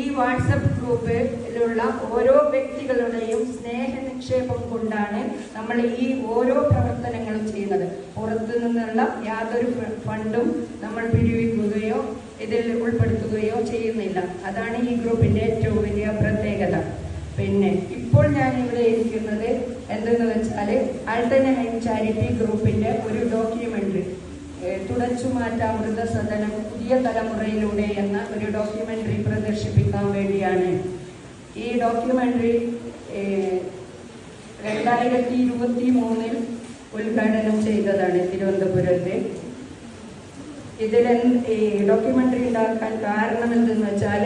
ഈ വാട്സപ്പ് ഗ്രൂപ്പിലുള്ള ഓരോ വ്യക്തികളുടെയും സ്നേഹ നിക്ഷേപം കൊണ്ടാണ് നമ്മൾ ഈ ഓരോ പ്രവർത്തനങ്ങളും ചെയ്യുന്നത്. പുറത്തു നിന്നുള്ള യാതൊരു ഫണ്ടും നമ്മൾ പിരിവിക്കുകയോ ഇതിൽ ഉൾപ്പെടുത്തുകയോ ചെയ്യുന്നില്ല. അതാണ് ഈ ഗ്രൂപ്പിന്റെ ഏറ്റവും വലിയ പ്രത്യേകത. പിന്നെ ഇപ്പോൾ ഞാൻ ഇവിടെ ഇരിക്കുന്നത് എന്തെന്ന് വെച്ചാൽ ആൾട്ടനഹൈം ചാരിറ്റി ഗ്രൂപ്പിന്റെ ഒരു ഡോക്യുമെന്ററി തുടച്ചുമാറ്റാം വൃദ്ധസദനം പുതിയ തലമുറയിലൂടെ എന്ന ഒരു ഡോക്യുമെന്ററി പ്രദർശിപ്പിക്കാൻ വേണ്ടിയാണ്. ഈ ഡോക്യുമെന്ററി രണ്ടായിരത്തി ഇരുപത്തി മൂന്നിൽ ഉദ്ഘാടനം ചെയ്തതാണ് തിരുവനന്തപുരത്ത്. ഇതിൽ ഈ ഡോക്യുമെന്ററി ഉണ്ടാക്കാൻ കാരണം എന്തെന്ന് വെച്ചാൽ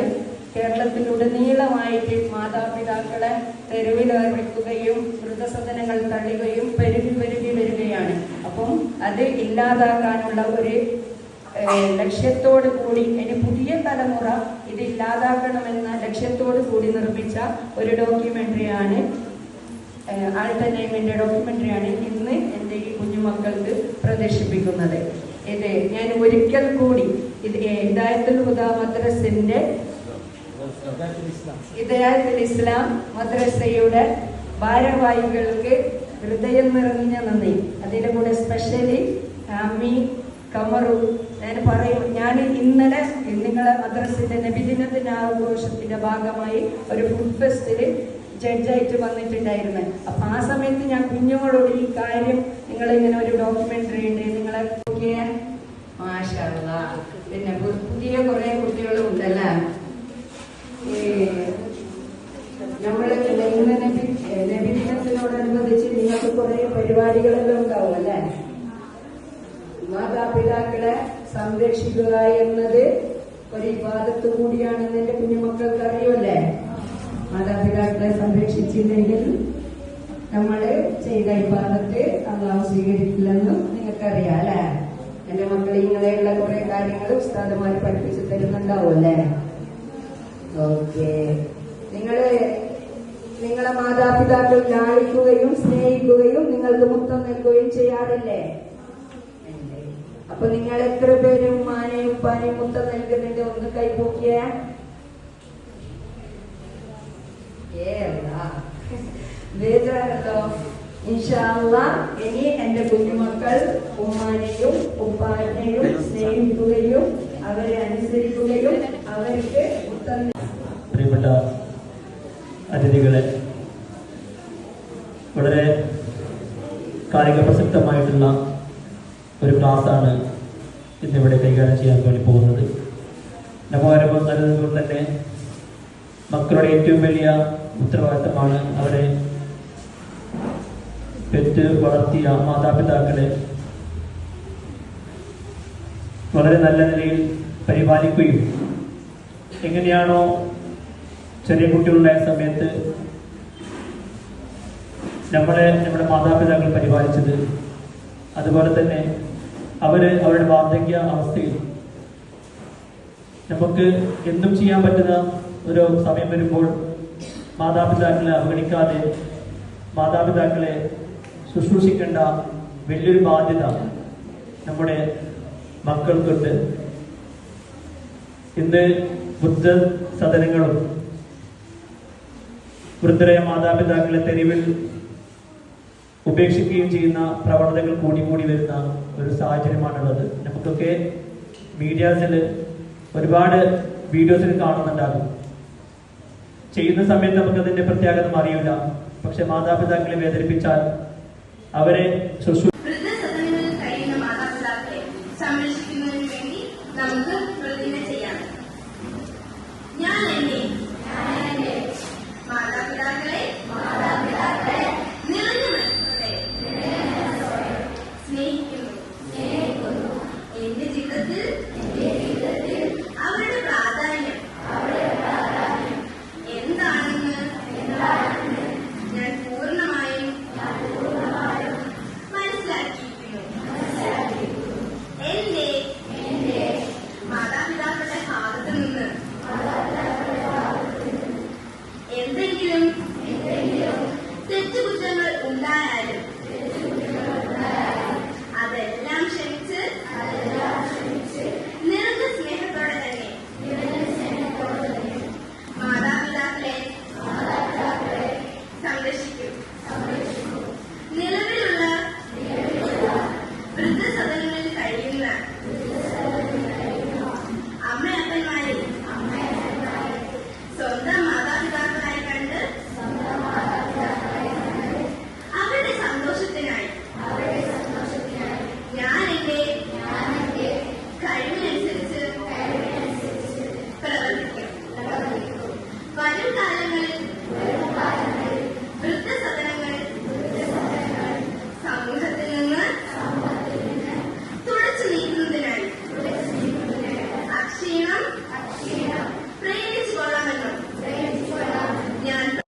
കേരളത്തിലുടനീളമായിട്ട് മാതാപിതാക്കളെ തെരുവിലിറക്കുകയും വൃദ്ധസദനങ്ങൾ തള്ളുകയും പെരുകി പെരുകി വരികയാണ്. അത് ഇല്ലാതാക്കാനുള്ള ഒരു ലക്ഷ്യത്തോട് കൂടി ഇനി പുതിയ തലമുറ ഇത് ഇല്ലാതാക്കണമെന്ന ലക്ഷ്യത്തോടു കൂടി നിർമ്മിച്ച ഒരു ഡോക്യുമെന്ററിയാണ് ആൾട്ടനൈമിന്റെ ഡോക്യുമെന്ററിയാണ് ഇന്ന് എന്റെ ഈ കുഞ്ഞുമക്കൾക്ക് പ്രദർശിപ്പിക്കുന്നത്. ഇത് ഞാൻ ഒരിക്കൽ കൂടി ഇത് ഹിദായത്തുൽ ഹുദ മദ്രസിന്റെ ഹിദായത്തുൽ ഇസ്ലാം മദ്രസയുടെ ഭാരവാഹികൾക്ക് ഹൃദയം നിറഞ്ഞ നന്ദി. അതിന്റെ കൂടെ സ്പെഷ്യലി അമ്മി കമറു ഞാൻ പറയും. ഞാൻ ഇന്നലെ നിങ്ങളെ മദ്രസിന്റെ നബിദിനത്തിന്റെ ആഘോഷത്തിന്റെ ഭാഗമായി ഒരു ഫുഡ് ഫെസ്റ്റിൽ ജഡ്ജായിട്ട് വന്നിട്ടുണ്ടായിരുന്നു. അപ്പൊ ആ സമയത്ത് ഞാൻ കുഞ്ഞുങ്ങളോട് ഈ കാര്യം നിങ്ങൾ ഇങ്ങനെ ഒരു ഡോക്യുമെന്ററി ഉണ്ട് നിങ്ങളെ മാഷല്ല പിന്നെ പുതിയ കുറെ കുട്ടികളും ഉണ്ടല്ലേ? നമ്മൾ കുറെ പരിപാടികളെല്ലാം ഉണ്ടാവും അല്ലെ? മാതാപിതാക്കളെ സംരക്ഷിക്കുക എന്നത് ഒരു വിവാദത്തു കൂടിയാണെന്ന് എന്റെ കുഞ്ഞുമക്കൾക്ക് അറിയുമല്ലേ? മാതാപിതാക്കളെ സംരക്ഷിച്ചില്ലെങ്കിൽ നമ്മൾ ചെയ്ത വിവാദത്ത് അള്ളാഹു സ്വീകരിക്കില്ലെന്നും നിങ്ങൾക്കറിയാം അല്ലെ? എന്റെ മക്കൾ ഇങ്ങനെയുള്ള കുറെ കാര്യങ്ങൾ ഉസ്താദുമാർ പഠിപ്പിച്ചു തരുന്നുണ്ടാവും അല്ലേ? ഓക്കെ. നിങ്ങൾ നിങ്ങളെ മാതാപിതാക്കൾ ലാളിക്കുകയും മുത്തം നൽകുകയും ചെയ്യാറില്ലേ. അപ്പൊ നിങ്ങൾ എത്ര പേരും ഉമ്മാനെയും ഉപ്പാനെയും മുത്ത നൽകുന്നുണ്ട്? ഒന്ന് കൈപൊക്കിയ ബേജാറല്ലോ ഇൻഷാല്ല ഇനി എന്റെ കുഞ്ഞുമക്കൾ ഉമ്മാനെയും ഉപ്പാനെയും സ്നേഹിക്കുകയും അവരെ അനുസരിക്കുകയും അവർക്ക് മുത്തം പ്രിയപ്പെട്ട ഒരു ക്ലാസ്സാണ് ഇന്നിവിടെ കൈകാര്യം ചെയ്യാൻ വേണ്ടി പോകുന്നത്. നവോരംഭം തന്നെ മക്കളുടെ ഏറ്റവും വലിയ ഉത്തരവാദിത്തമാണ് അവരെ പെറ്റ് വളർത്തിയ മാതാപിതാക്കളെ വളരെ നല്ല നിലയിൽ പരിപാലിക്കുകയും എങ്ങനെയാണോ ചെറിയ കുട്ടികളുണ്ടായ സമയത്ത് നമ്മളെ നമ്മുടെ മാതാപിതാക്കൾ പരിപാലിച്ചത് അതുപോലെ തന്നെ അവർ അവരുടെ വാർദ്ധക്യ അവസ്ഥയിൽ. നമുക്ക് എന്തും ചെയ്യാൻ പറ്റുന്ന ഒരു സമയം വരുമ്പോൾ മാതാപിതാക്കളെ അവഗണിക്കാതെ മാതാപിതാക്കളെ ശുശ്രൂഷിക്കേണ്ട വലിയൊരു ബാധ്യത നമ്മുടെ മക്കൾക്കുണ്ട്. ഇന്ന് ബുദ്ധ സദനങ്ങളും വൃദ്ധരായ മാതാപിതാക്കളെ തെരുവിൽ ഉപേക്ഷിക്കുകയും ചെയ്യുന്ന പ്രവണതകൾ കൂടി കൂടി വരുന്ന ഒരു സാഹചര്യമാണുള്ളത്. നമുക്കൊക്കെ മീഡിയാസിൽ ഒരുപാട് വീഡിയോസിൽ കാണുന്നുണ്ടാകും. ചെയ്യുന്ന സമയത്ത് നമുക്കതിന്റെ പ്രത്യാഗത അറിയില്ല. പക്ഷെ മാതാപിതാക്കളെ വേദനിപ്പിച്ചാൽ അവരെ ശുശ്രൂഷ വേണ്ടി നമുക്ക്